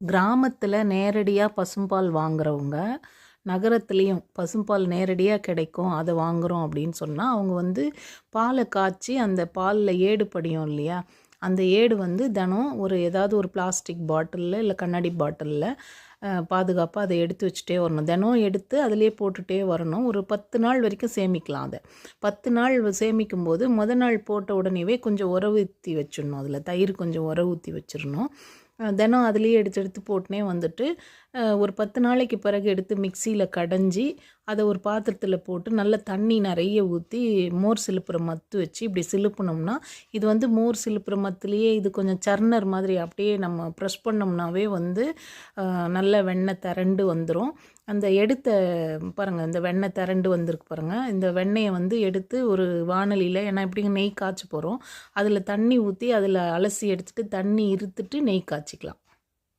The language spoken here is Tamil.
கிராமத்தில் நேரடியாக பசும்பால் வாங்குறவங்க நகரத்துலேயும் பசும்பால் நேரடியாக கிடைக்கும் அதை வாங்குகிறோம் அப்படின்னு சொன்னால் அவங்க வந்து பாலை காய்ச்சி அந்த பாலில் ஏடு படியும் இல்லையா? அந்த ஏடு வந்து தினம் ஒரு ஏதாவது ஒரு பிளாஸ்டிக் பாட்டிலில் இல்லை கண்ணாடி பாட்டிலில் பாதுகாப்பாக அதை எடுத்து வச்சுட்டே வரணும். தினம் எடுத்து அதிலே போட்டுகிட்டே வரணும். ஒரு பத்து நாள் வரைக்கும் சேமிக்கலாம் அதை. பத்து நாள் சேமிக்கும் போது முத நாள் போட்ட உடனேவே கொஞ்சம் உர ஊற்றி வச்சிடணும். அதில் தயிர் கொஞ்சம் உர ஊற்றி வச்சிடணும். தினம் அதுலேயே எடுத்து எடுத்து போட்டுனே வந்துட்டு ஒரு பத்து நாளைக்கு பிறகு எடுத்து மிக்சியில் கடைஞ்சி அதை ஒரு பாத்திரத்தில் போட்டு நல்ல தண்ணி நிறைய ஊற்றி மோர் சிலுப்புற மத்து வச்சு இப்படி சிலுப்புனோம்னா இது வந்து மோர் சிலுப்புற மத்துலேயே இது கொஞ்சம் சர்னர் மாதிரி அப்படியே நம்ம ப்ரெஸ் பண்ணோம்னாவே வந்து நல்ல வெண்ணெய் திரண்டு வந்துடும் அந்த எடுத்த பாருங்கள் இந்த வெண்ணெய் திரண்டு வந்திருக்கு பாருங்கள் இந்த வெண்ணெயை வந்து எடுத்து ஒரு வானலியில் ஏன்னா எப்படிங்க நெய் காய்ச்சி போகிறோம் அதில் தண்ணி ஊற்றி அதில் அலசி எடுத்துகிட்டு தண்ணி இருத்துட்டு நெய் காய்ச்சிக்கலாம்.